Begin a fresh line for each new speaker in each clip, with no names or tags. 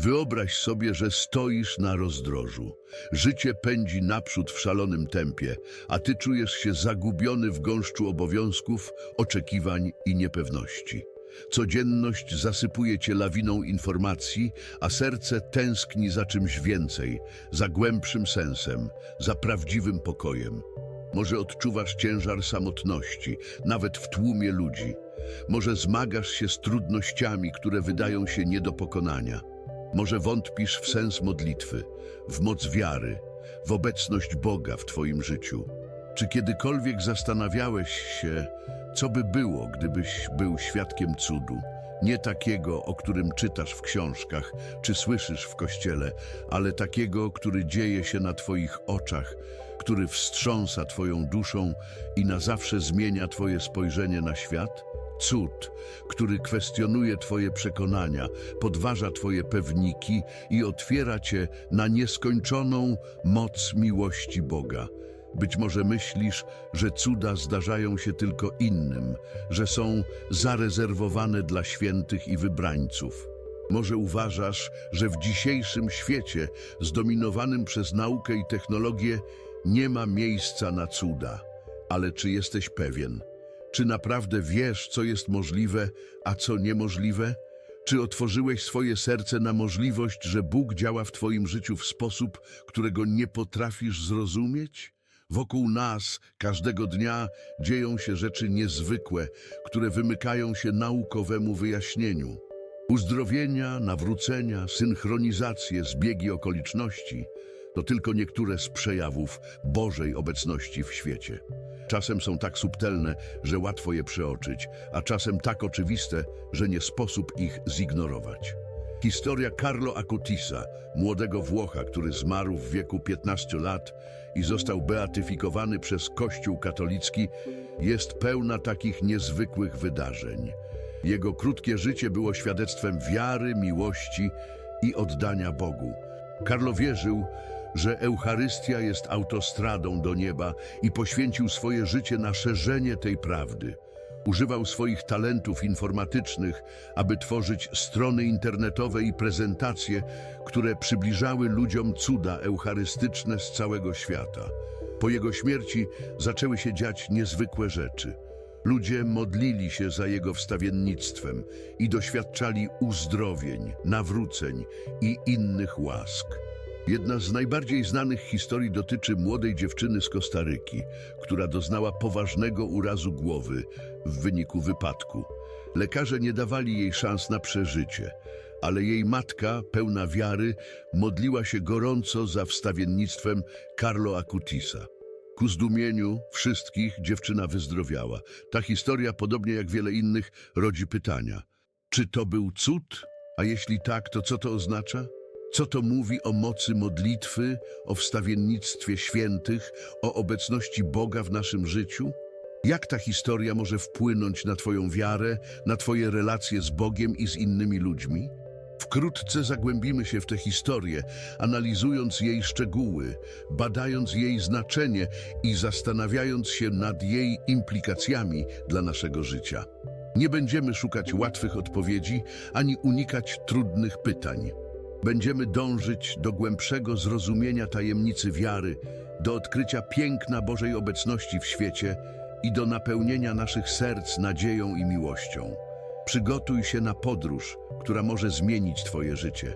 Wyobraź sobie, że stoisz na rozdrożu. Życie pędzi naprzód w szalonym tempie, a ty czujesz się zagubiony w gąszczu obowiązków, oczekiwań i niepewności. Codzienność zasypuje cię lawiną informacji, a serce tęskni za czymś więcej, za głębszym sensem, za prawdziwym pokojem. Może odczuwasz ciężar samotności, nawet w tłumie ludzi. Może zmagasz się z trudnościami, które wydają się nie do pokonania. Może wątpisz w sens modlitwy, w moc wiary, w obecność Boga w Twoim życiu. Czy kiedykolwiek zastanawiałeś się, co by było, gdybyś był świadkiem cudu? Nie takiego, o którym czytasz w książkach czy słyszysz w kościele, ale takiego, który dzieje się na Twoich oczach, który wstrząsa Twoją duszą i na zawsze zmienia Twoje spojrzenie na świat? Cud, który kwestionuje Twoje przekonania, podważa Twoje pewniki i otwiera Cię na nieskończoną moc miłości Boga. Być może myślisz, że cuda zdarzają się tylko innym, że są zarezerwowane dla świętych i wybrańców. Może uważasz, że w dzisiejszym świecie, zdominowanym przez naukę i technologię, nie ma miejsca na cuda. Ale czy jesteś pewien? Czy naprawdę wiesz, co jest możliwe, a co niemożliwe? Czy otworzyłeś swoje serce na możliwość, że Bóg działa w Twoim życiu w sposób, którego nie potrafisz zrozumieć? Wokół nas każdego dnia dzieją się rzeczy niezwykłe, które wymykają się naukowemu wyjaśnieniu. Uzdrowienia, nawrócenia, synchronizacje, zbiegi okoliczności to tylko niektóre z przejawów Bożej obecności w świecie. Czasem są tak subtelne, że łatwo je przeoczyć, a czasem tak oczywiste, że nie sposób ich zignorować. Historia Carlo Acutisa, młodego Włocha, który zmarł w wieku 15 lat i został beatyfikowany przez Kościół katolicki, jest pełna takich niezwykłych wydarzeń. Jego krótkie życie było świadectwem wiary, miłości i oddania Bogu. Karlo wierzył, że Eucharystia jest autostradą do nieba i poświęcił swoje życie na szerzenie tej prawdy. Używał swoich talentów informatycznych, aby tworzyć strony internetowe i prezentacje, które przybliżały ludziom cuda eucharystyczne z całego świata. Po jego śmierci zaczęły się dziać niezwykłe rzeczy. Ludzie modlili się za jego wstawiennictwem i doświadczali uzdrowień, nawróceń i innych łask. Jedna z najbardziej znanych historii dotyczy młodej dziewczyny z Kostaryki, która doznała poważnego urazu głowy w wyniku wypadku. Lekarze nie dawali jej szans na przeżycie, ale jej matka, pełna wiary, modliła się gorąco za wstawiennictwem Carlo Acutisa. Ku zdumieniu wszystkich dziewczyna wyzdrowiała. Ta historia, podobnie jak wiele innych, rodzi pytania. Czy to był cud? A jeśli tak, to co to oznacza? Co to mówi o mocy modlitwy, o wstawiennictwie świętych, o obecności Boga w naszym życiu? Jak ta historia może wpłynąć na Twoją wiarę, na Twoje relacje z Bogiem i z innymi ludźmi? Wkrótce zagłębimy się w tę historię, analizując jej szczegóły, badając jej znaczenie i zastanawiając się nad jej implikacjami dla naszego życia. Nie będziemy szukać łatwych odpowiedzi ani unikać trudnych pytań. Będziemy dążyć do głębszego zrozumienia tajemnicy wiary, do odkrycia piękna Bożej obecności w świecie i do napełnienia naszych serc nadzieją i miłością. Przygotuj się na podróż, która może zmienić Twoje życie.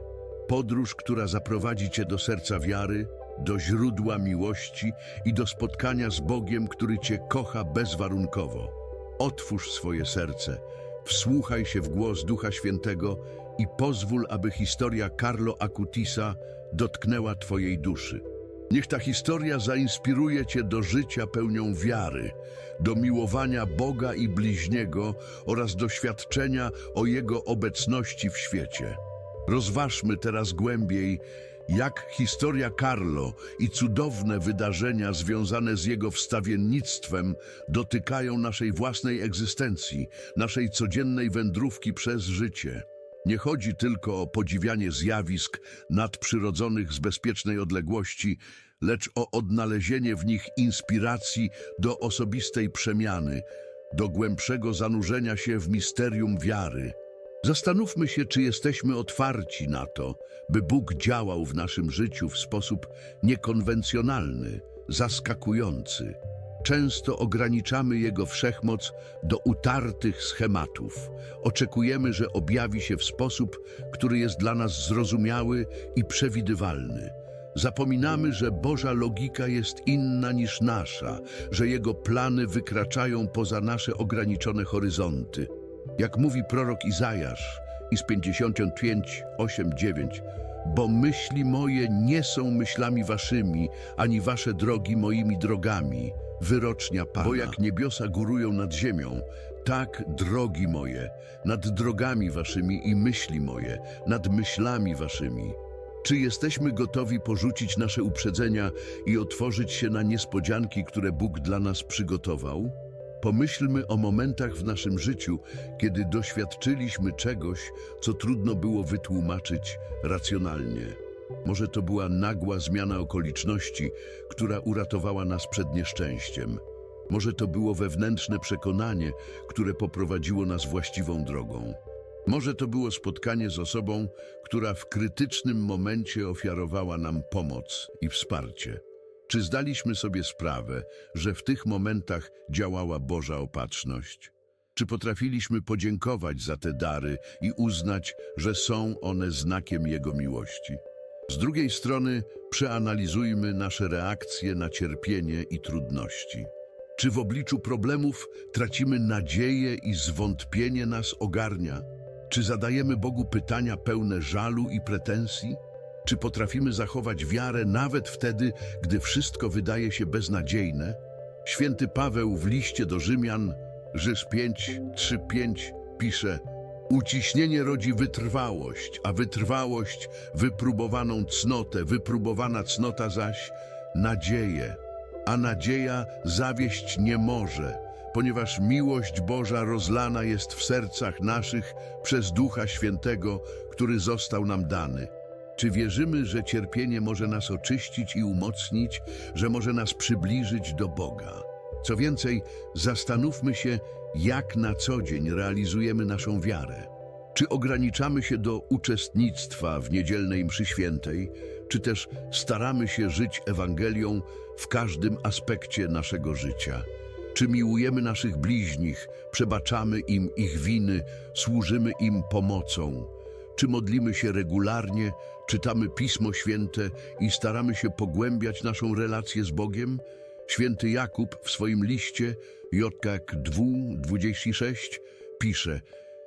Podróż, która zaprowadzi Cię do serca wiary, do źródła miłości i do spotkania z Bogiem, który Cię kocha bezwarunkowo. Otwórz swoje serce, wsłuchaj się w głos Ducha Świętego i pozwól, aby historia Carlo Acutisa dotknęła Twojej duszy. Niech ta historia zainspiruje Cię do życia pełnią wiary, do miłowania Boga i bliźniego oraz doświadczenia o Jego obecności w świecie. Rozważmy teraz głębiej, jak historia Carlo i cudowne wydarzenia związane z jego wstawiennictwem dotykają naszej własnej egzystencji, naszej codziennej wędrówki przez życie. Nie chodzi tylko o podziwianie zjawisk nadprzyrodzonych z bezpiecznej odległości, lecz o odnalezienie w nich inspiracji do osobistej przemiany, do głębszego zanurzenia się w misterium wiary. Zastanówmy się, czy jesteśmy otwarci na to, by Bóg działał w naszym życiu w sposób niekonwencjonalny, zaskakujący. Często ograniczamy Jego wszechmoc do utartych schematów. Oczekujemy, że objawi się w sposób, który jest dla nas zrozumiały i przewidywalny. Zapominamy, że Boża logika jest inna niż nasza, że Jego plany wykraczają poza nasze ograniczone horyzonty. Jak mówi prorok Izajasz, iz 55, 8, 9, bo myśli moje nie są myślami waszymi, ani wasze drogi moimi drogami, wyrocznia Pana. Bo jak niebiosa górują nad ziemią, tak drogi moje, nad drogami waszymi i myśli moje, nad myślami waszymi. Czy jesteśmy gotowi porzucić nasze uprzedzenia i otworzyć się na niespodzianki, które Bóg dla nas przygotował? Pomyślmy o momentach w naszym życiu, kiedy doświadczyliśmy czegoś, co trudno było wytłumaczyć racjonalnie. Może to była nagła zmiana okoliczności, która uratowała nas przed nieszczęściem. Może to było wewnętrzne przekonanie, które poprowadziło nas właściwą drogą. Może to było spotkanie z osobą, która w krytycznym momencie ofiarowała nam pomoc i wsparcie. Czy zdaliśmy sobie sprawę, że w tych momentach działała Boża opatrzność? Czy potrafiliśmy podziękować za te dary i uznać, że są one znakiem Jego miłości? Z drugiej strony przeanalizujmy nasze reakcje na cierpienie i trudności. Czy w obliczu problemów tracimy nadzieję i zwątpienie nas ogarnia? Czy zadajemy Bogu pytania pełne żalu i pretensji? Czy potrafimy zachować wiarę nawet wtedy, gdy wszystko wydaje się beznadziejne? Święty Paweł w liście do Rzymian, Rzyż 5, 3, 5 pisze Uciśnienie rodzi wytrwałość, a wytrwałość wypróbowaną cnotę, wypróbowana cnota zaś nadzieję. A nadzieja zawieść nie może, ponieważ miłość Boża rozlana jest w sercach naszych przez Ducha Świętego, który został nam dany. Czy wierzymy, że cierpienie może nas oczyścić i umocnić, że może nas przybliżyć do Boga? Co więcej, zastanówmy się, jak na co dzień realizujemy naszą wiarę. Czy ograniczamy się do uczestnictwa w niedzielnej mszy świętej, czy też staramy się żyć Ewangelią w każdym aspekcie naszego życia? Czy miłujemy naszych bliźnich, przebaczamy im ich winy, służymy im pomocą? Czy modlimy się regularnie, czytamy Pismo Święte i staramy się pogłębiać naszą relację z Bogiem? Święty Jakub w swoim liście Jotkak 2:26 pisze: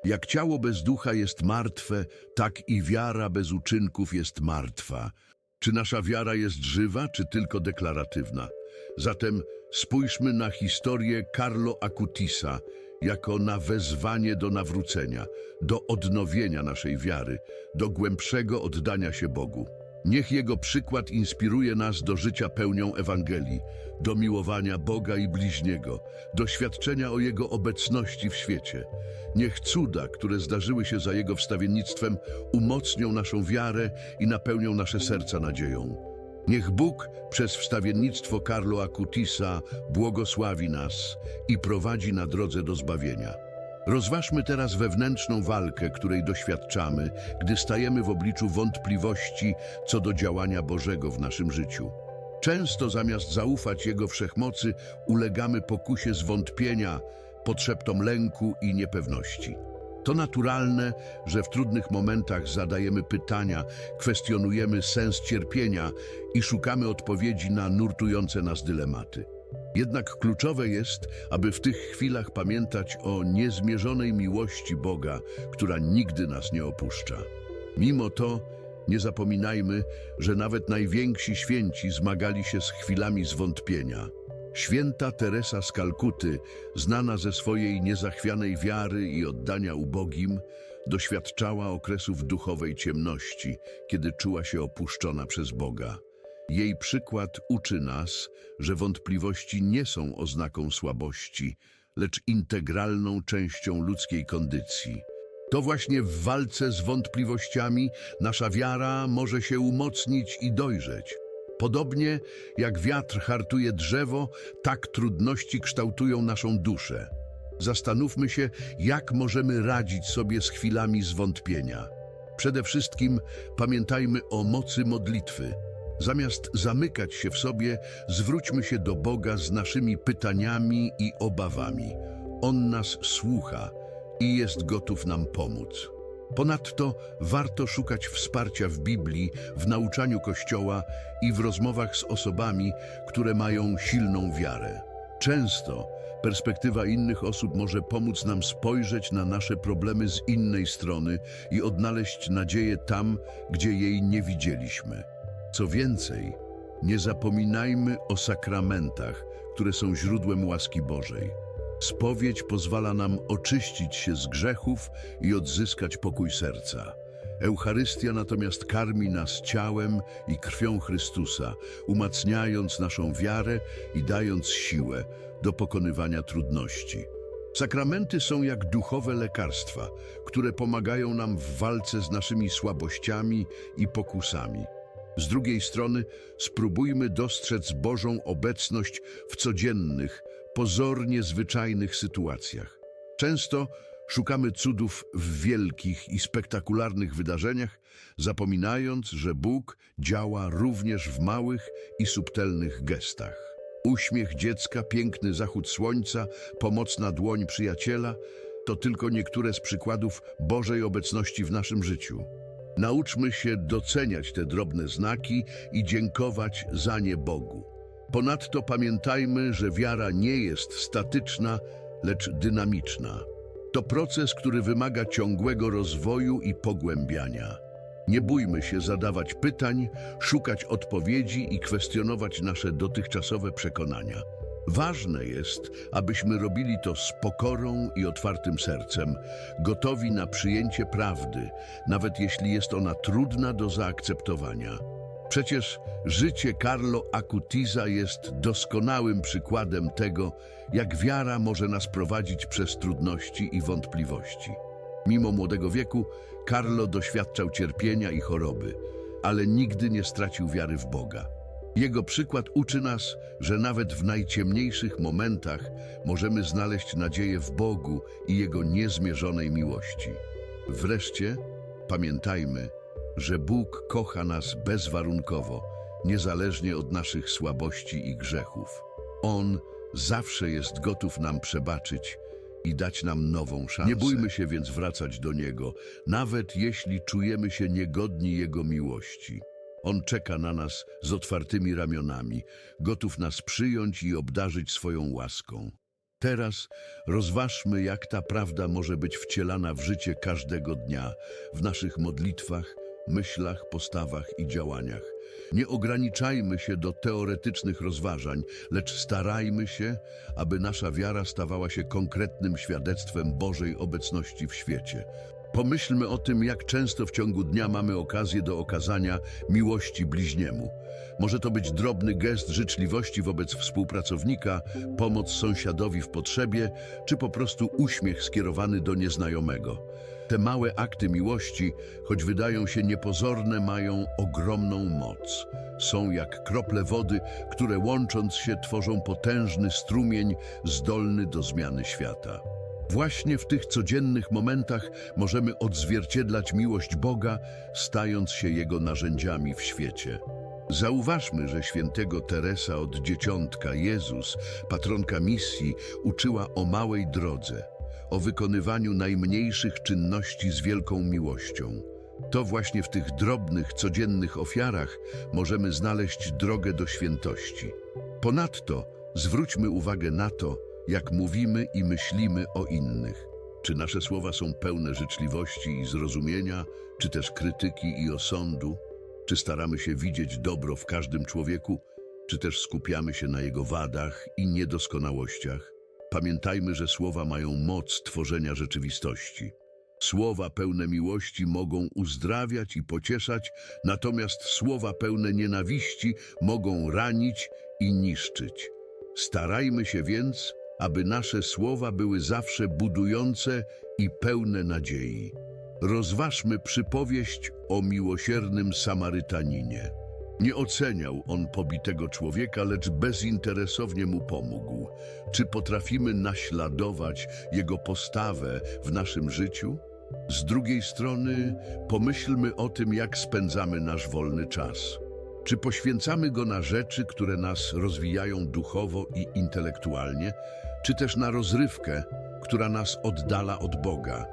Jak ciało bez ducha jest martwe, tak i wiara bez uczynków jest martwa. Czy nasza wiara jest żywa, czy tylko deklaratywna? Zatem spójrzmy na historię Carlo Acutisa jako na wezwanie do nawrócenia, do odnowienia naszej wiary, do głębszego oddania się Bogu. Niech Jego przykład inspiruje nas do życia pełnią Ewangelii, do miłowania Boga i bliźniego, doświadczenia o Jego obecności w świecie. Niech cuda, które zdarzyły się za Jego wstawiennictwem, umocnią naszą wiarę i napełnią nasze serca nadzieją. Niech Bóg przez wstawiennictwo Carlo Acutisa błogosławi nas i prowadzi na drodze do zbawienia. Rozważmy teraz wewnętrzną walkę, której doświadczamy, gdy stajemy w obliczu wątpliwości co do działania Bożego w naszym życiu. Często zamiast zaufać Jego wszechmocy, ulegamy pokusie zwątpienia, potrzeptom lęku i niepewności. To naturalne, że w trudnych momentach zadajemy pytania, kwestionujemy sens cierpienia i szukamy odpowiedzi na nurtujące nas dylematy. Jednak kluczowe jest, aby w tych chwilach pamiętać o niezmierzonej miłości Boga, która nigdy nas nie opuszcza. Mimo to nie zapominajmy, że nawet najwięksi święci zmagali się z chwilami zwątpienia. Święta Teresa z Kalkuty, znana ze swojej niezachwianej wiary i oddania ubogim, doświadczała okresów duchowej ciemności, kiedy czuła się opuszczona przez Boga. Jej przykład uczy nas, że wątpliwości nie są oznaką słabości, lecz integralną częścią ludzkiej kondycji. To właśnie w walce z wątpliwościami nasza wiara może się umocnić i dojrzeć. Podobnie jak wiatr hartuje drzewo, tak trudności kształtują naszą duszę. Zastanówmy się, jak możemy radzić sobie z chwilami zwątpienia. Przede wszystkim pamiętajmy o mocy modlitwy. Zamiast zamykać się w sobie, zwróćmy się do Boga z naszymi pytaniami i obawami. On nas słucha i jest gotów nam pomóc. Ponadto warto szukać wsparcia w Biblii, w nauczaniu Kościoła i w rozmowach z osobami, które mają silną wiarę. Często perspektywa innych osób może pomóc nam spojrzeć na nasze problemy z innej strony i odnaleźć nadzieję tam, gdzie jej nie widzieliśmy. Co więcej, nie zapominajmy o sakramentach, które są źródłem łaski Bożej. Spowiedź pozwala nam oczyścić się z grzechów i odzyskać pokój serca. Eucharystia natomiast karmi nas ciałem i krwią Chrystusa, umacniając naszą wiarę i dając siłę do pokonywania trudności. Sakramenty są jak duchowe lekarstwa, które pomagają nam w walce z naszymi słabościami i pokusami. Z drugiej strony spróbujmy dostrzec Bożą obecność w codziennych, pozornie zwyczajnych sytuacjach. Często szukamy cudów w wielkich i spektakularnych wydarzeniach, zapominając, że Bóg działa również w małych i subtelnych gestach. Uśmiech dziecka, piękny zachód słońca, pomocna dłoń przyjaciela to tylko niektóre z przykładów Bożej obecności w naszym życiu. Nauczmy się doceniać te drobne znaki i dziękować za nie Bogu. Ponadto pamiętajmy, że wiara nie jest statyczna, lecz dynamiczna. To proces, który wymaga ciągłego rozwoju i pogłębiania. Nie bójmy się zadawać pytań, szukać odpowiedzi i kwestionować nasze dotychczasowe przekonania. Ważne jest, abyśmy robili to z pokorą i otwartym sercem, gotowi na przyjęcie prawdy, nawet jeśli jest ona trudna do zaakceptowania. Przecież życie Carlo Acutiza jest doskonałym przykładem tego, jak wiara może nas prowadzić przez trudności i wątpliwości. Mimo młodego wieku, Carlo doświadczał cierpienia i choroby, ale nigdy nie stracił wiary w Boga. Jego przykład uczy nas, że nawet w najciemniejszych momentach możemy znaleźć nadzieję w Bogu i Jego niezmierzonej miłości. Wreszcie pamiętajmy, że Bóg kocha nas bezwarunkowo, niezależnie od naszych słabości i grzechów. On zawsze jest gotów nam przebaczyć i dać nam nową szansę. Nie bójmy się więc wracać do Niego, nawet jeśli czujemy się niegodni Jego miłości. On czeka na nas z otwartymi ramionami, gotów nas przyjąć i obdarzyć swoją łaską. Teraz rozważmy, jak ta prawda może być wcielana w życie każdego dnia, w naszych modlitwach, myślach, postawach i działaniach. Nie ograniczajmy się do teoretycznych rozważań, lecz starajmy się, aby nasza wiara stawała się konkretnym świadectwem Bożej obecności w świecie. Pomyślmy o tym, jak często w ciągu dnia mamy okazję do okazania miłości bliźniemu. Może to być drobny gest życzliwości wobec współpracownika, pomoc sąsiadowi w potrzebie, czy po prostu uśmiech skierowany do nieznajomego. Te małe akty miłości, choć wydają się niepozorne, mają ogromną moc. Są jak krople wody, które łącząc się tworzą potężny strumień zdolny do zmiany świata. Właśnie w tych codziennych momentach możemy odzwierciedlać miłość Boga, stając się Jego narzędziami w świecie. Zauważmy, że świętego Teresa od dzieciątka Jezus, patronka misji, uczyła o małej drodze, o wykonywaniu najmniejszych czynności z wielką miłością. To właśnie w tych drobnych, codziennych ofiarach możemy znaleźć drogę do świętości. Ponadto zwróćmy uwagę na to, jak mówimy i myślimy o innych. Czy nasze słowa są pełne życzliwości i zrozumienia, czy też krytyki i osądu? Czy staramy się widzieć dobro w każdym człowieku, czy też skupiamy się na jego wadach i niedoskonałościach? Pamiętajmy, że słowa mają moc tworzenia rzeczywistości. Słowa pełne miłości mogą uzdrawiać i pocieszać, natomiast słowa pełne nienawiści mogą ranić i niszczyć. Starajmy się więc, aby nasze słowa były zawsze budujące i pełne nadziei. Rozważmy przypowieść o miłosiernym Samarytaninie. Nie oceniał on pobitego człowieka, lecz bezinteresownie mu pomógł. Czy potrafimy naśladować jego postawę w naszym życiu? Z drugiej strony, pomyślmy o tym, jak spędzamy nasz wolny czas. Czy poświęcamy go na rzeczy, które nas rozwijają duchowo i intelektualnie, czy też na rozrywkę, która nas oddala od Boga?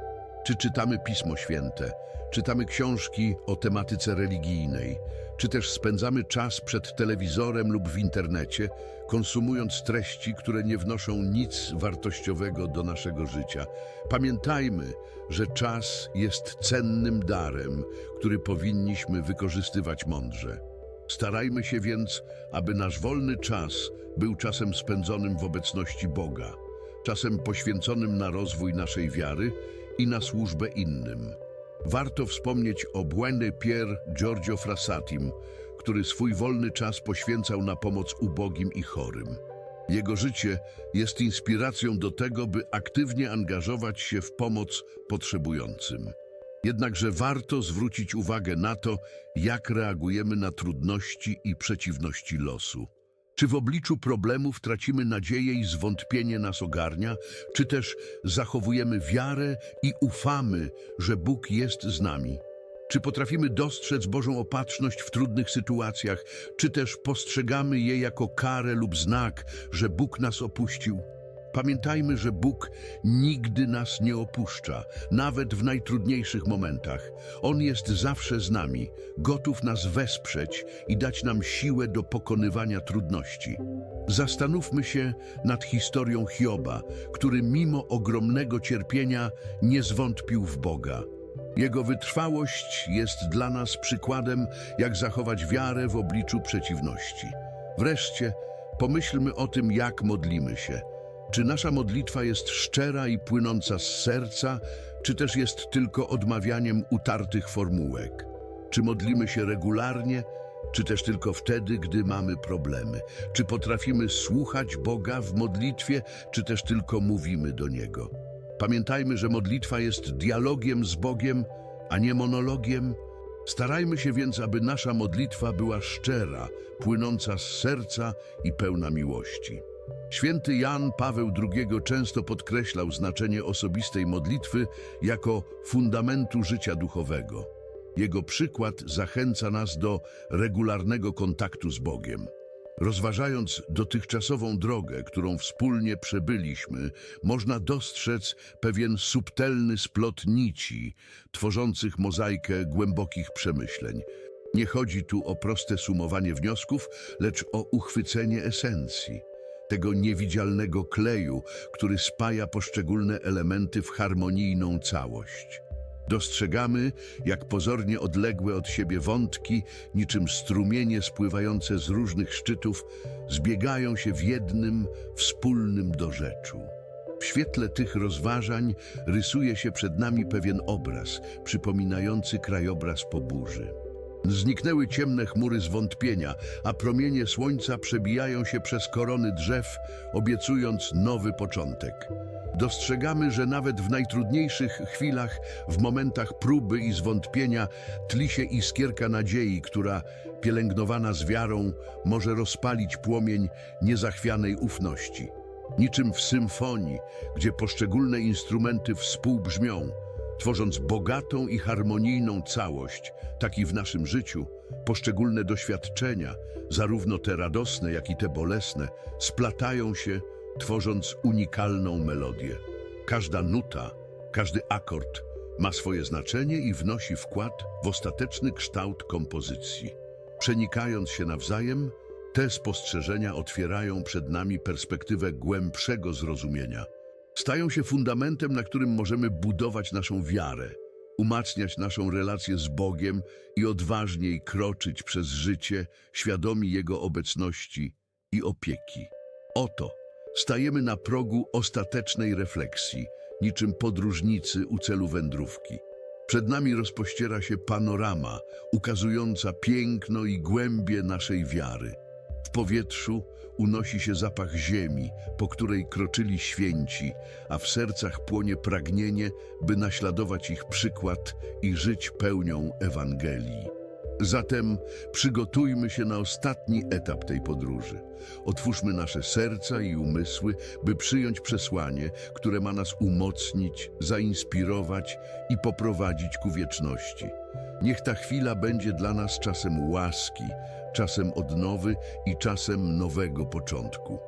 Czy czytamy Pismo Święte, czytamy książki o tematyce religijnej, czy też spędzamy czas przed telewizorem lub w internecie, konsumując treści, które nie wnoszą nic wartościowego do naszego życia? Pamiętajmy, że czas jest cennym darem, który powinniśmy wykorzystywać mądrze. Starajmy się więc, aby nasz wolny czas był czasem spędzonym w obecności Boga, czasem poświęconym na rozwój naszej wiary i na służbę innym. Warto wspomnieć o błędy Pier Giorgio Frassatim, który swój wolny czas poświęcał na pomoc ubogim i chorym. Jego życie jest inspiracją do tego, by aktywnie angażować się w pomoc potrzebującym. Jednakże warto zwrócić uwagę na to, jak reagujemy na trudności i przeciwności losu. Czy w obliczu problemów tracimy nadzieję i zwątpienie nas ogarnia, czy też zachowujemy wiarę i ufamy, że Bóg jest z nami? Czy potrafimy dostrzec Bożą opatrzność w trudnych sytuacjach, czy też postrzegamy je jako karę lub znak, że Bóg nas opuścił? Pamiętajmy, że Bóg nigdy nas nie opuszcza, nawet w najtrudniejszych momentach. On jest zawsze z nami, gotów nas wesprzeć i dać nam siłę do pokonywania trudności. Zastanówmy się nad historią Hioba, który mimo ogromnego cierpienia nie zwątpił w Boga. Jego wytrwałość jest dla nas przykładem, jak zachować wiarę w obliczu przeciwności. Wreszcie pomyślmy o tym, jak modlimy się. Czy nasza modlitwa jest szczera i płynąca z serca, czy też jest tylko odmawianiem utartych formułek? Czy modlimy się regularnie, czy też tylko wtedy, gdy mamy problemy? Czy potrafimy słuchać Boga w modlitwie, czy też tylko mówimy do Niego? Pamiętajmy, że modlitwa jest dialogiem z Bogiem, a nie monologiem. Starajmy się więc, aby nasza modlitwa była szczera, płynąca z serca i pełna miłości. Święty Jan Paweł II często podkreślał znaczenie osobistej modlitwy jako fundamentu życia duchowego. Jego przykład zachęca nas do regularnego kontaktu z Bogiem. Rozważając dotychczasową drogę, którą wspólnie przebyliśmy, można dostrzec pewien subtelny splot nici, tworzących mozaikę głębokich przemyśleń. Nie chodzi tu o proste sumowanie wniosków, lecz o uchwycenie esencji tego niewidzialnego kleju, który spaja poszczególne elementy w harmonijną całość. Dostrzegamy, jak pozornie odległe od siebie wątki, niczym strumienie spływające z różnych szczytów, zbiegają się w jednym, wspólnym dorzeczu. W świetle tych rozważań rysuje się przed nami pewien obraz, przypominający krajobraz po burzy. Zniknęły ciemne chmury zwątpienia, a promienie słońca przebijają się przez korony drzew, obiecując nowy początek. Dostrzegamy, że nawet w najtrudniejszych chwilach, w momentach próby i zwątpienia, tli się iskierka nadziei, która, pielęgnowana z wiarą, może rozpalić płomień niezachwianej ufności. Niczym w symfonii, gdzie poszczególne instrumenty współbrzmią, tworząc bogatą i harmonijną całość, tak i w naszym życiu, poszczególne doświadczenia, zarówno te radosne, jak i te bolesne, splatają się, tworząc unikalną melodię. Każda nuta, każdy akord ma swoje znaczenie i wnosi wkład w ostateczny kształt kompozycji. Przenikając się nawzajem, te spostrzeżenia otwierają przed nami perspektywę głębszego zrozumienia. Stają się fundamentem, na którym możemy budować naszą wiarę, umacniać naszą relację z Bogiem i odważniej kroczyć przez życie, świadomi Jego obecności i opieki. Oto stajemy na progu ostatecznej refleksji, niczym podróżnicy u celu wędrówki. Przed nami rozpościera się panorama ukazująca piękno i głębie naszej wiary. W powietrzu unosi się zapach ziemi, po której kroczyli święci, a w sercach płonie pragnienie, by naśladować ich przykład i żyć pełnią Ewangelii. Zatem przygotujmy się na ostatni etap tej podróży. Otwórzmy nasze serca i umysły, by przyjąć przesłanie, które ma nas umocnić, zainspirować i poprowadzić ku wieczności. Niech ta chwila będzie dla nas czasem łaski, czasem odnowy i czasem nowego początku.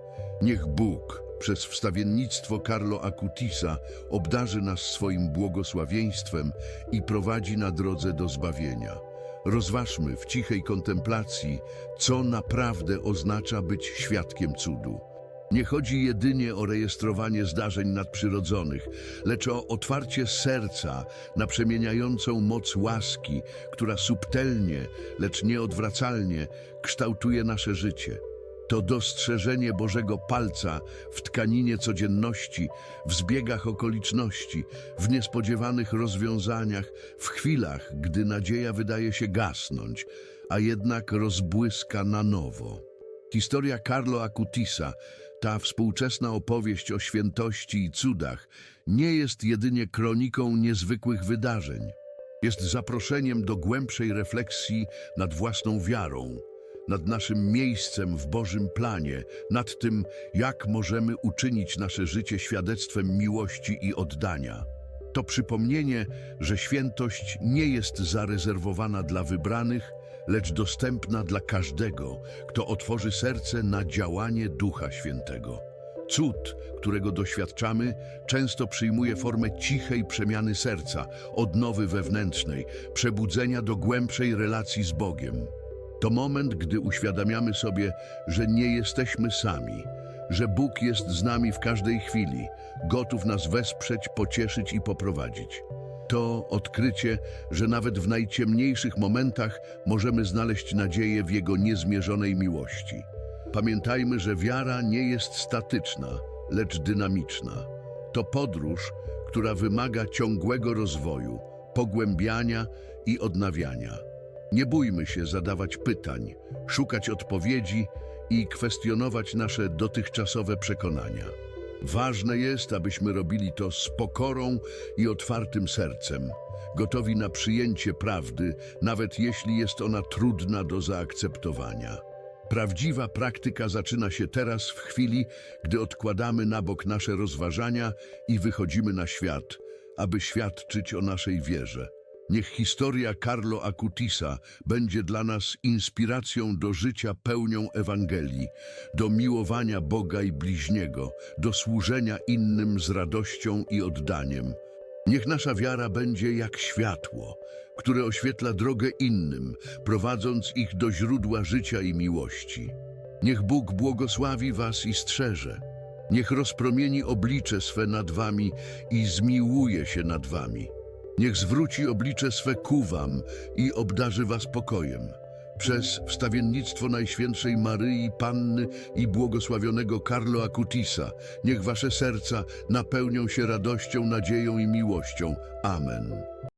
Niech Bóg przez wstawiennictwo Carlo Acutisa obdarzy nas swoim błogosławieństwem i prowadzi na drodze do zbawienia. Rozważmy w cichej kontemplacji, co naprawdę oznacza być świadkiem cudu. Nie chodzi jedynie o rejestrowanie zdarzeń nadprzyrodzonych, lecz o otwarcie serca na przemieniającą moc łaski, która subtelnie, lecz nieodwracalnie kształtuje nasze życie. To dostrzeżenie Bożego palca w tkaninie codzienności, w zbiegach okoliczności, w niespodziewanych rozwiązaniach, w chwilach, gdy nadzieja wydaje się gasnąć, a jednak rozbłyska na nowo. Historia Carlo Acutisa, ta współczesna opowieść o świętości i cudach, nie jest jedynie kroniką niezwykłych wydarzeń. Jest zaproszeniem do głębszej refleksji nad własną wiarą, nad naszym miejscem w Bożym planie, nad tym, jak możemy uczynić nasze życie świadectwem miłości i oddania. To przypomnienie, że świętość nie jest zarezerwowana dla wybranych, lecz dostępna dla każdego, kto otworzy serce na działanie Ducha Świętego. Cud, którego doświadczamy, często przyjmuje formę cichej przemiany serca, odnowy wewnętrznej, przebudzenia do głębszej relacji z Bogiem. To moment, gdy uświadamiamy sobie, że nie jesteśmy sami, że Bóg jest z nami w każdej chwili, gotów nas wesprzeć, pocieszyć i poprowadzić. To odkrycie, że nawet w najciemniejszych momentach możemy znaleźć nadzieję w Jego niezmierzonej miłości. Pamiętajmy, że wiara nie jest statyczna, lecz dynamiczna. To podróż, która wymaga ciągłego rozwoju, pogłębiania i odnawiania. Nie bójmy się zadawać pytań, szukać odpowiedzi i kwestionować nasze dotychczasowe przekonania. Ważne jest, abyśmy robili to z pokorą i otwartym sercem, gotowi na przyjęcie prawdy, nawet jeśli jest ona trudna do zaakceptowania. Prawdziwa praktyka zaczyna się teraz w chwili, gdy odkładamy na bok nasze rozważania i wychodzimy na świat, aby świadczyć o naszej wierze. Niech historia Carlo Acutisa będzie dla nas inspiracją do życia pełnią Ewangelii, do miłowania Boga i bliźniego, do służenia innym z radością i oddaniem. Niech nasza wiara będzie jak światło, które oświetla drogę innym, prowadząc ich do źródła życia i miłości. Niech Bóg błogosławi was i strzeże. Niech rozpromieni oblicze swe nad wami i zmiłuje się nad wami. Niech zwróci oblicze swe ku wam i obdarzy was pokojem. Przez wstawiennictwo Najświętszej Maryi Panny i błogosławionego Carlo Acutisa, niech wasze serca napełnią się radością, nadzieją i miłością. Amen.